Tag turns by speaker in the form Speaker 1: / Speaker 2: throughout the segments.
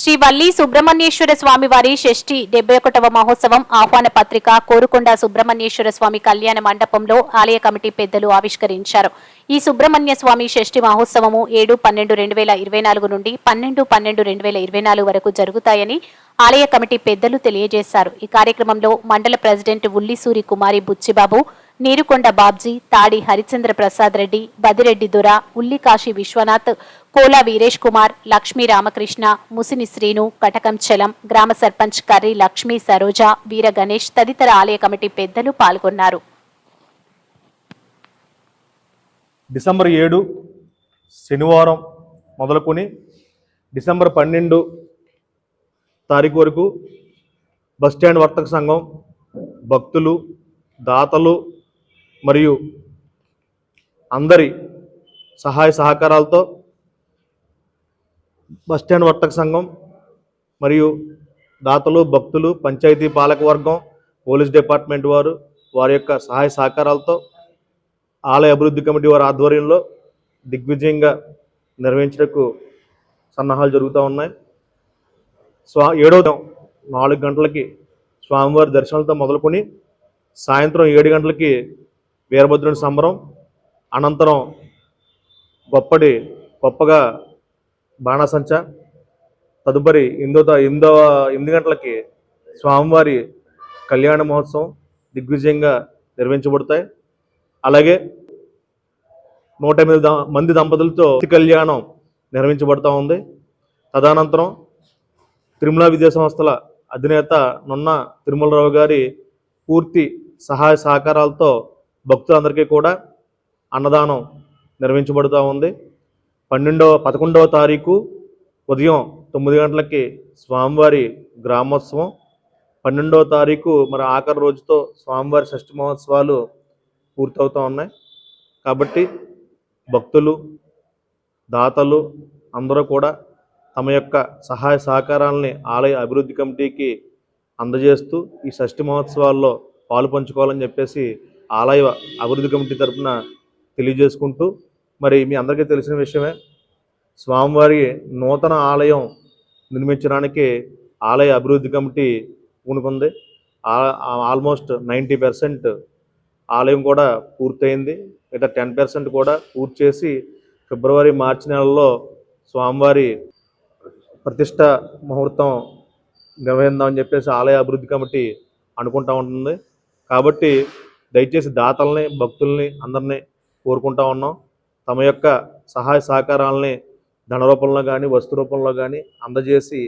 Speaker 1: శ్రీ వల్లి సుబ్రహ్మణ్యేశ్వర స్వామి వారి షష్ఠి డెబ్బై ఒకటవ మహోత్సవం ఆహ్వాన పత్రిక కోరుకొండ సుబ్రహ్మణ్యేశ్వర స్వామి కళ్యాణ మండపంలో ఆలయ కమిటీ పెద్దలు ఆవిష్కరించారు. ఈ సుబ్రహ్మణ్య స్వామి షష్ఠి మహోత్సవము ఏడు పన్నెండు రెండు వేల ఇరవై నాలుగు నుండి పన్నెండు పన్నెండు రెండు వేల ఇరవై నాలుగు వరకు జరుగుతాయని ఆలయ కమిటీ పెద్దలు తెలియజేశారు. ఈ కార్యక్రమంలో మండల ప్రెసిడెంట్ ఉల్లిసూరి కుమారి బుచ్చిబాబు నీరుకొండ బాబ్జీ తాడి హరిచంద్ర ప్రసాద్ రెడ్డి బదిరెడ్డి దొర ఉల్లికాశి విశ్వనాథ్ కోలా వీరేష్ కుమార్ లక్ష్మీ రామకృష్ణ ముసిని శ్రీను కటకం చలం గ్రామ సర్పంచ్ కర్రీ లక్ష్మీ సరోజ వీర గణేష్ తదితర ఆలయ కమిటీ పెద్దలు పాల్గొన్నారు.
Speaker 2: డిసెంబర్ ఏడు శనివారం మొదలుకొని డిసెంబర్ పన్నెండు తారీఖు వరకు బస్టాండ్ వర్తక సంఘం భక్తులు దాతలు మరియు అందరి సహాయ సహకారాలతో బస్టాండ్ వర్తక సంఘం మరియు దాతలు భక్తులు పంచాయతీ పాలకవర్గం పోలీస్ డిపార్ట్మెంట్ వారు వారి యొక్క సహాయ సహకారాలతో ఆలయ అభివృద్ధి కమిటీ వారి ఆధ్వర్యంలో దిగ్విజయంగా నిర్వహించడానికి సన్నాహాలు జరుగుతూ ఉన్నాయి. స్వా ఏడవ నాలుగు గంటలకి స్వామివారి దర్శనాలతో మొదలుకొని సాయంత్రం ఏడు గంటలకి వీరభద్రుని సంబరం అనంతరం గొప్పటి గొప్పగా బాణాసంచ తదుపరి ఎనిమిదో ఎనిమిదవ ఎనిమిది గంటలకి స్వామివారి కళ్యాణ మహోత్సవం దిగ్విజయంగా నిర్వహించబడతాయి. అలాగే నూట ఎనిమిది మంది దంపతులతో కళ్యాణం నిర్వహించబడుతూ ఉంది. తదనంతరం తిరుమల విద్యా సంస్థల అధినేత నున్న తిరుమలరావు గారి పూర్తి సహాయ సహకారాలతో భక్తులందరికీ కూడా అన్నదానం నిర్వహించబడుతూ ఉంది. పన్నెండవ పదకొండవ తారీఖు ఉదయం తొమ్మిది గంటలకి స్వామివారి గ్రామోత్సవం. పన్నెండవ తారీఖు మరి ఆఖరి రోజుతో స్వామివారి షష్ఠి మహోత్సవాలు పూర్తవుతూ ఉన్నాయి. కాబట్టి భక్తులు దాతలు అందరూ కూడా తమ యొక్క సహాయ సహకారాలని ఆలయ అభివృద్ధి కమిటీకి అందజేస్తూ ఈ షష్ఠి మహోత్సవాల్లో పాలు పంచుకోవాలని చెప్పేసి ఆలయ అభివృద్ధి కమిటీ తరఫున తెలియజేసుకుంటూ మరి మీ అందరికీ తెలిసిన విషయమే స్వామివారి నూతన ఆలయం నిర్మించడానికి ఆలయ అభివృద్ధి కమిటీ పూనుకుంది ఆ- ఆల్మోస్ట్ నైంటీ పర్సెంట్ ఆలయం కూడా పూర్తయింది. ఇట్లా టెన్ పర్సెంట్ కూడా పూర్తి చేసి ఫిబ్రవరి మార్చి నెలలో స్వామివారి ప్రతిష్ట ముహూర్తం నిర్వహిద్దామని చెప్పేసి ఆలయ అభివృద్ధి కమిటీ అనుకుంటా ఉంటుంది. కాబట్టి దయచేసి దాతల్ని భక్తుల్ని అందరినీ కోరుకుంటా ఉన్నాం. తమ యొక్క సహాయ సహకారాలని ధన రూపంలో కానీ వస్తు రూపంలో కానీ అందజేసి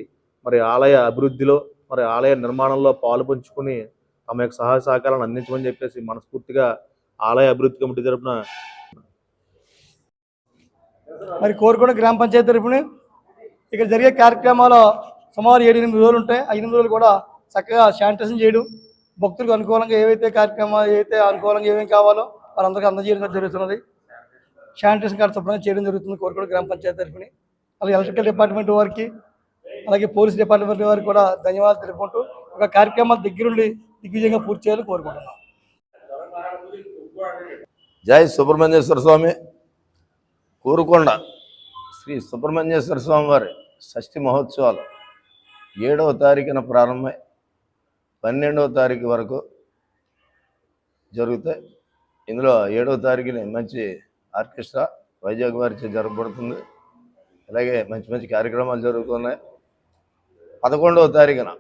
Speaker 2: మరి ఆలయ అభివృద్ధిలో మరి ఆలయ నిర్మాణంలో పాలు పంచుకుని తమ యొక్క సహాయ సహకారాలను అందించమని చెప్పేసి మనస్ఫూర్తిగా ఆలయ అభివృద్ధి కమిటీ తరపున
Speaker 3: మరి కోరుకున్న గ్రామ పంచాయతీ తరపున ఇక్కడ జరిగే కార్యక్రమాలు సుమారు ఏడు ఎనిమిది రోజులు ఉంటాయి. ఆ ఎనిమిది రోజులు కూడా చక్కగా శానిటైజేషన్ చేయడం భక్తులకు అనుకూలంగా ఏవైతే కార్యక్రమాలు ఏవైతే అనుకూలంగా ఏమేమి కావాలో వారందరికీ అందజేయడం జరుగుతున్నది. శానిటేషన్ కార్డు శుభ్రంగా చేయడం జరుగుతుంది కోరుకొండ గ్రామ పంచాయతీ తరఫుని. అలాగే ఎలక్ట్రికల్ డిపార్ట్మెంట్ వారికి అలాగే పోలీస్ డిపార్ట్మెంట్ వారికి కూడా ధన్యవాదాలు తెలుపుకుంటూ ఒక కార్యక్రమాలు దగ్గరుండి దిగ్విజయంగా పూర్తి చేయాలని కోరుకుంటున్నాం.
Speaker 4: జై సుబ్రహ్మణ్యేశ్వర స్వామి. కోరుకొండ శ్రీ సుబ్రహ్మణ్యేశ్వర స్వామి వారి షష్ఠి మహోత్సవాలు ఏడవ తారీఖున ప్రారంభమై పన్నెండవ తారీఖు వరకు జరుగుతాయి. ఇందులో ఏడవ తారీఖుని మంచి ఆర్కెస్ట్రా వైజాగ్ వారిచే జరగబడుతుంది. అలాగే మంచి మంచి కార్యక్రమాలు జరుగుతున్నాయి. పదకొండవ తారీఖున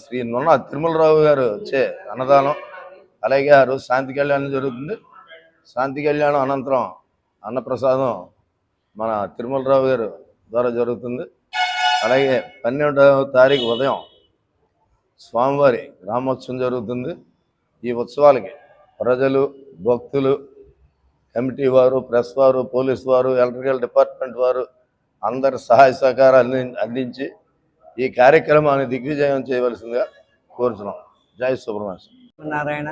Speaker 4: శ్రీ నున్న తిరుమలరావు గారు వచ్చే అన్నదానం అలాగే ఆ రోజు శాంతి కళ్యాణం జరుగుతుంది. శాంతి కళ్యాణం అనంతరం అన్నప్రసాదం మన తిరుమలరావు గారు ద్వారా జరుగుతుంది. అలాగే పన్నెండవ తారీఖు ఉదయం స్వామివారి గ్రామోత్సవం జరుగుతుంది. ఈ ఉత్సవాలకి ప్రజలు భక్తులు కమిటీ వారు ప్రెస్ వారు పోలీస్ వారు ఎలక్ట్రికల్ డిపార్ట్మెంట్ వారు అందరి సహాయ సహకారాలు అంది- అందించి ఈ కార్యక్రమాన్ని దిగ్విజయం చేయవలసిందిగా కోరుతున్నాం జై సుబ్రహ్మణ్యం.
Speaker 5: నారాయణ.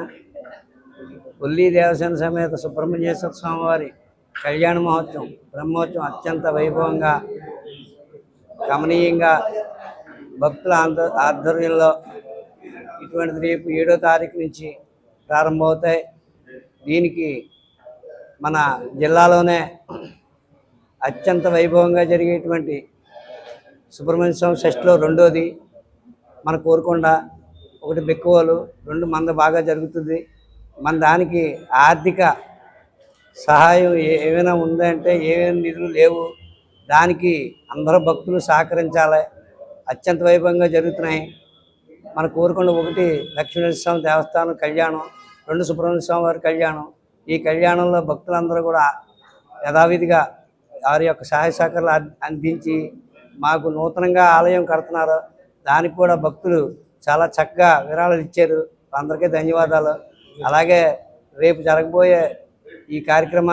Speaker 5: ఉల్లి దేవసేన సమేత సుబ్రహ్మణ్యేశ్వర స్వామివారి కళ్యాణ మహోత్సవం బ్రహ్మోత్సవం అత్యంత వైభవంగా గమనీయంగా భక్తుల ఆధ్వర్యంలో ఇటువంటిది రేపు ఏడో తారీఖు నుంచి ప్రారంభమవుతాయి. దీనికి మన జిల్లాలోనే అత్యంత వైభవంగా జరిగేటువంటి సుబ్రహ్మణ్య స్వామి షష్ఠిలో రెండోది. మన కోరుకొండ ఒకటి బెక్కువలు రెండు మంద బాగా జరుగుతుంది. మన దానికి ఆర్థిక సహాయం ఏమైనా ఉందంటే ఏమేమి నిధులు లేవు దానికి అందరూ భక్తులు సహకరించాలి. అత్యంత వైభవంగా జరుగుతున్నాయి. మన కోరుకున్న ఒకటి లక్ష్మీనరసింహస్వామి దేవస్థానం కళ్యాణం రెండు సుబ్రహ్మణ్య స్వామి వారి కళ్యాణం. ఈ కళ్యాణంలో భక్తులందరూ కూడా యథావిధిగా వారి యొక్క సహాయ సహకారాలు అందించి మాకు నూతనంగా ఆలయం కడుతున్నారు. దానికి కూడా భక్తులు చాలా చక్కగా విరాళాలు ఇచ్చారు. అందరికీ ధన్యవాదాలు. అలాగే రేపు జరగబోయే ఈ కార్యక్రమం